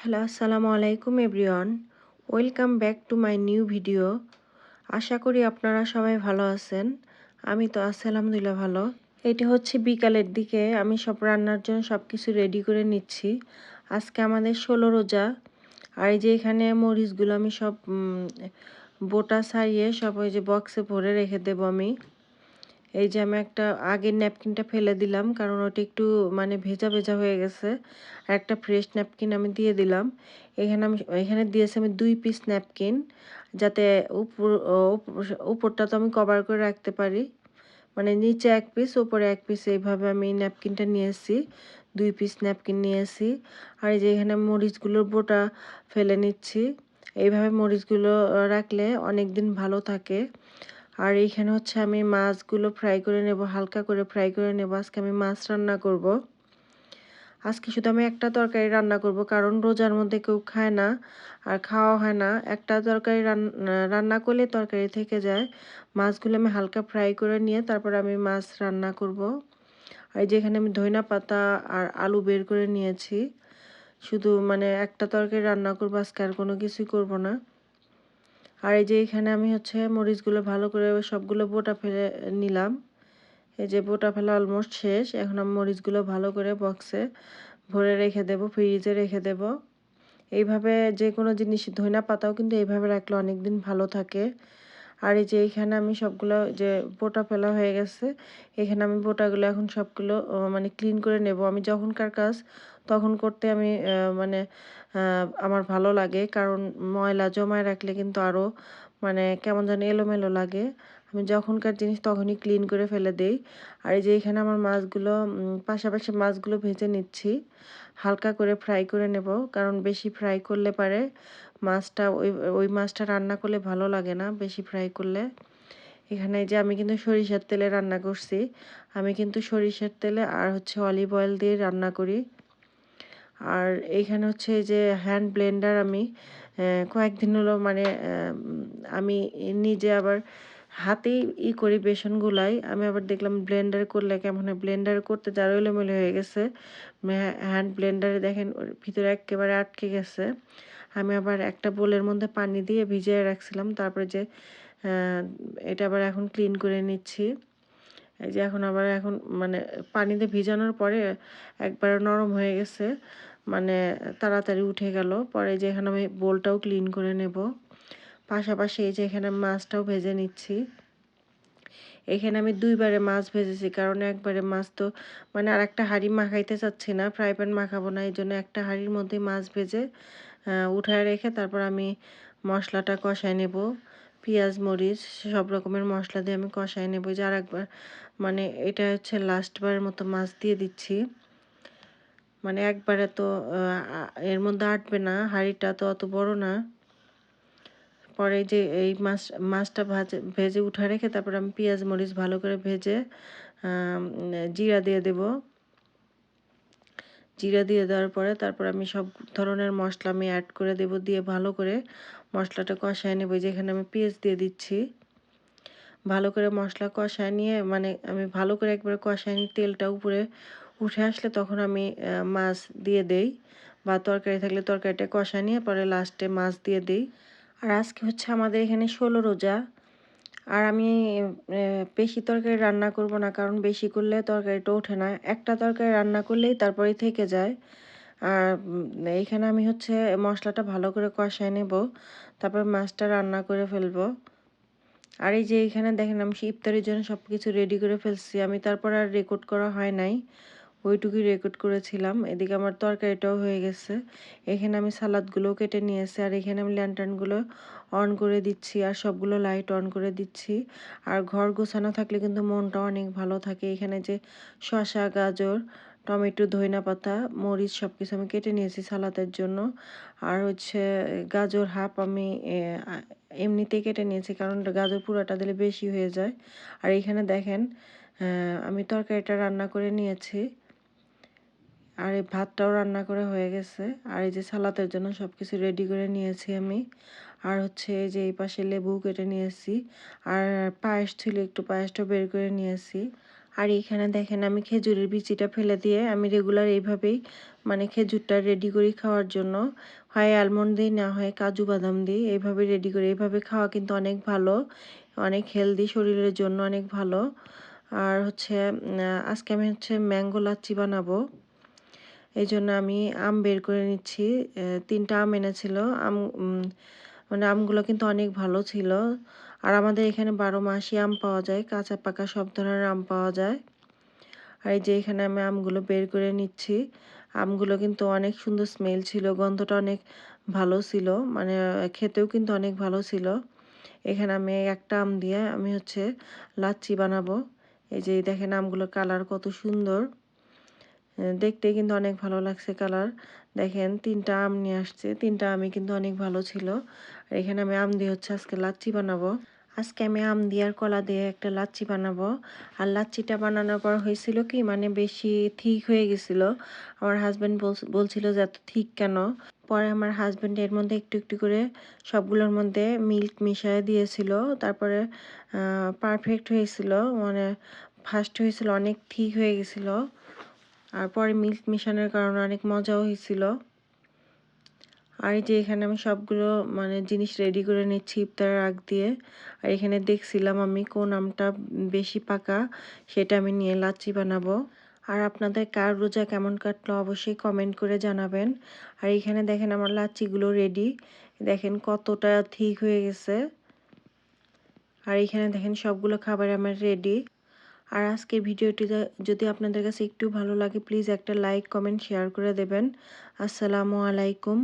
Hello, আসসালামু আলাইকুম everyone. Welcome back to my new video. আশা করি আপনারা সবাই ভালো আছেন। আমি তো আছি, আলহামদুলিল্লাহ, ভালো। এটি হচ্ছে বিকালের দিকে। আমি সব রান্নার জন্য সব কিছু রেডি করে নিচ্ছি। আজকে আমাদের ষোলো রোজা। আর এই যে এখানে মরিচগুলো আমি সব বোটা ছাড়িয়ে সব ওই যে বক্সে ভরে রেখে দেবো আমি। এই যে আমি একটা আগের ন্যাপকিনটা ফেলে দিলাম, কারণ ওটা একটু মানে ভেজা ভেজা হয়ে গেছে। আর একটা ফ্রেশ ন্যাপকিন আমি দিয়ে দিলাম। এখানে আমি, এখানে দিয়েছি আমি দুই পিস ন্যাপকিন, যাতে উপর উপরটা তো আমি কভার করে রাখতে পারি। মানে নিচে এক পিস, উপরে এক পিস, এইভাবে আমি ন্যাপকিনটা নিয়েছি। দুই পিস ন্যাপকিন নিয়েছি। আর এই যে এখানে মরিচগুলোর বোটা ফেলে নিচ্ছি। এইভাবে মরিচগুলো রাখলে অনেক দিন ভালো থাকে। আর এইখানে হচ্ছে আমি মাছগুলো ফ্রাই করে নেব, হালকা করে ফ্রাই করে নেব। আজকে আমি মাছ রান্না করব। আজকে শুধু আমি একটা তরকারি রান্না করব, কারণ রোজার মধ্যে কেউ খায় না আর খাওয়া হয় না। একটা তরকারি রান্না করলে তরকারি থেকে যায়। মাছগুলো আমি হালকা ফ্রাই করে নিয়ে তারপর আমি মাছ রান্না করব। আর যেখানে আমি ধইনা পাতা আর আলু বের করে নিয়েছি। শুধু মানে একটা তরকারি রান্না করব, আজকে আর কোনো কিছুই করব না। আর এই যে এখানে আমি হচ্ছে মরিচগুলো ভালো করে সবগুলো বোটা ফেলে নিলাম। এই যে বোটা ফেলা অলমোস্ট শেষ। এখন আমি মরিচগুলো ভালো করে বক্সে ভরে রেখে দেব ফ্রিজে রেখে দেব। এইভাবে যে কোনো জিনিস ধইনা পাতাও কিন্তু এইভাবে রাখলে অনেক দিন ভালো থাকে। আর এই যে এইখানে আমি সবগুলো যে বোটা ফেলা হয়ে গেছে, এখানে আমি বোটাগুলো এখন সবগুলো মানে ক্লিন করে নেব। আমি যখনকার কাজ তখন করতে আমি মানে আমার ভালো লাগে। কারণ ময়লা জমায় রাখলে কিন্তু আরও মানে কেমন যেন এলোমেলো লাগে। আমি যখনকার জিনিস তখনই ক্লিন করে ফেলে দেই। আর এই যে এখানে আমার মাছগুলো পাশাপাশি মাছগুলো ভেজে নিচ্ছি। হালকা করে ফ্রাই করে নেব। কারণ বেশি ফ্রাই করলে পারে মাছটা ওই ওই মাছটা রান্না করলে ভালো লাগে না বেশি ফ্রাই করলে। এখানে যে আমি কিন্তু সরিষার তেলে রান্না করছি। আমি কিন্তু সরিষার তেলে আর হচ্ছে অলিভ অয়েল দিয়ে রান্না করি। আর এইখানে হচ্ছে যে হ্যান্ড ব্লেন্ডার আমি কয়েকদিন হলো মানে আমি নিজে আবার হাতেই ই করি বেসন গুলাই। আমি আবার দেখলাম ব্লেন্ডার করলে কেমন হয়? ব্লেন্ডার করতে যার এলোমেলো হয়ে গেছে। হ্যান্ড ব্লেন্ডারে দেখেন ভিতরে একেবারে আটকে গেছে। আমি আবার একটা বোলের মধ্যে পানি দিয়ে ভিজিয়ে রাখছিলাম। তারপরে যে এটা আবার এখন ক্লিন করে নিচ্ছি। এই যে এখন আবার এখন মানে পানিতে ভিজানোর পরে একবার নরম হয়ে গেছে। মানে তাড়াতাড়ি উঠে গেল। পরে যে এখানে আমি বোলটাও ক্লিন করে নেব। পাশাপাশি এই যে এখানে মাছটাও ভেজে নিচ্ছি। এখানে আমি দুইবারে মাছ ভেজেছি, কারণ একবারে মাছ তো মানে আর একটা হাঁড়ি মাখাইতে চাচ্ছি না। ফ্রাই প্যান মাখাবো না, এই জন্য একটা হাঁড়ির মধ্যে মাছ ভেজে উঠায় রেখে তারপর আমি মশলাটা কষায় নেব। পেঁয়াজ, মরিচ, সব রকমের মশলা দিয়ে আমি কষায় নেব। যে আর একবার মানে এটা হচ্ছে লাস্টবারের মতো মাছ দিয়ে দিচ্ছি। মানে একবারে তো এর মধ্যে আটবে না, হাঁড়িটা তো অত বড় না। পরে যে এই মাছ, মাছটা ভাজে, ভেজে উঠে রেখে তারপর আমি পেঁয়াজ, মরিচ ভালো করে ভেজে জিরা দিয়ে দেব। জিরা দিয়ে দেওয়ার পরে তারপর আমি সব ধরনের মশলা আমি অ্যাড করে দেব, দিয়ে ভালো করে মশলাটা কষায় নেব। যেখানে আমি পেঁয়াজ দিয়ে দিচ্ছি। ভালো করে মশলা কষায় নিয়ে মানে আমি ভালো করে একবার কষায় নিয়ে তেলটা উপরে উঠে আসলে তখন আমি মাছ দিয়ে দেই। বা তরকারি থাকলে তরকারিটা কষা নিয়ে পরে লাস্টে মাছ দিয়ে দিই। আর আজকে হচ্ছে আমাদের এখানে ষোলো রোজা। আর আমি বেশি তরকারি রান্না করব না, কারণ বেশি করলে তরকারিটা ওঠে না। একটা তরকারি রান্না করলেই তারপরেই থেকে যায়। আর এইখানে আমি হচ্ছে মশলাটা ভালো করে কষায় নেব, তারপর মাছটা রান্না করে ফেলব। আর এই যে এখানে দেখেন, আমি ইফতারের জন্য সব কিছু রেডি করে ফেলছি। আমি তারপর আর রেকর্ড করা হয় নাই। ওইটুকুই রেকর্ড করেছিলাম। এদিকে আমার তরকারিটাও হয়ে গেছে। এখানে আমি সালাদগুলোও কেটে নিয়েছি আর এখানে আমি ল্যান্টার্নগুলো অন করে দিচ্ছি আর সবগুলো লাইট অন করে দিচ্ছি। আর ঘর গোছানো থাকলে কিন্তু মনটা অনেক ভালো থাকে। এখানে যে শশা গাজর, টমেটো, ধইনা পাতা, মরিচ সব কিছু আমি কেটে নিয়েছি সালাদের জন্য। আর হচ্ছে গাজর হাফ আমি এমনিতেই কেটে নিয়েছি কারণ গাজর পুরোটা দিলে বেশি হয়ে যায়। আর এখানে দেখেন আমি তরকারিটা রান্না করে নিয়েছি। আর এই ভাতটাও রান্না করে হয়ে গেছে। আর এই যে সালাতের জন্য সব কিছু রেডি করে নিয়েছি আমি। আর হচ্ছে এই যে এই পাশে লেবু কেটে নিয়েছি। আর পায়েস ছিল, একটু পায়েসটা বের করে নিয়েছি। আর এখানে দেখেন আমি খেজুরের বিচিটা ফেলে দিয়ে আমি রেগুলার এইভাবেই মানে খেজুরটা রেডি করি খাওয়ার জন্য। হয় অ্যালমন্ড দিই, না হয় কাজু বাদাম দিই, এইভাবে রেডি করি। এইভাবে খাওয়া কিন্তু অনেক ভালো, অনেক হেলদি শরীরের জন্য অনেক ভালো। আর হচ্ছে আজকে আমি হচ্ছে ম্যাঙ্গো লাচ্ছি বানাবো। এই জন্য আমি আম বের করে নিচ্ছি। তিনটা আম এনেছিল। আম মানে আমগুলো কিন্তু অনেক ভালো ছিল। আর আমাদের এখানে বারো মাসই আম পাওয়া যায়। কাঁচা পাকা সব ধরনের আম পাওয়া যায়। আর এই যে এখানে আমি আমগুলো বের করে নিচ্ছি। আমগুলো কিন্তু অনেক সুন্দর স্মেল ছিল। গন্ধটা অনেক ভালো ছিল। মানে খেতেও কিন্তু অনেক ভালো ছিল। এখানে আমি একটা আম দিয়ে আমি হচ্ছে লাচ্ছি বানাবো। এই যে দেখেন আমগুলোর কালার কত সুন্দর। দেখতে কিন্তু অনেক ভালো লাগছে কালার। দেখেন, তিনটা আম নিয়ে আসছে। তিনটা আমি কিন্তু অনেক ভালো ছিল। এখানে আমি আম দিয়ে হচ্ছে আজকে লাচ্ছি বানাবো। আজকে আমি আম দিয়ে আর কলা দিয়ে একটা লাচ্ছি বানাবো। আর লাচ্ছিটা বানানোর পর হয়েছিল কি মানে বেশি ঠিক হয়ে গেছিল। আমার হাজব্যান্ড বলছিল যে এত ঠিক কেন? পরে আমার হাজব্যান্ড এর মধ্যে একটু একটু করে সবগুলোর মধ্যে মিল্ক মিশিয়ে দিয়েছিল। তারপরে পারফেক্ট হয়েছিল। মানে ফার্স্ট হয়েছিল, অনেক ঠিক হয়ে গেছিল। আর পরে মিল্ক মিশানোর কারণে অনেক মজাও হয়েছিল। আর এই যে এখানে আমি সবগুলো মানে জিনিস রেডি করে নিচ্ছি ইফতারের আগ দিয়ে। আর এখানে দেখছিলাম আমি কোন আমটা বেশি পাকা, সেটা আমি নিয়ে লাচ্ছি বানাবো। আর আপনাদের কার রোজা কেমন কাটলো অবশ্যই কমেন্ট করে জানাবেন। আর এখানে দেখেন আমার লাচ্ছিগুলো রেডি দেখেন কতটা ঠিক হয়ে গেছে। আর এখানে দেখেন সবগুলো খাবার আমার রেডি আর আজকের ভিডিওটি যদি আপনাদের কাছে একটু ভালো লাগে প্লিজ একটা লাইক কমেন্ট শেয়ার করে দেবেন। আসসালামু আলাইকুম।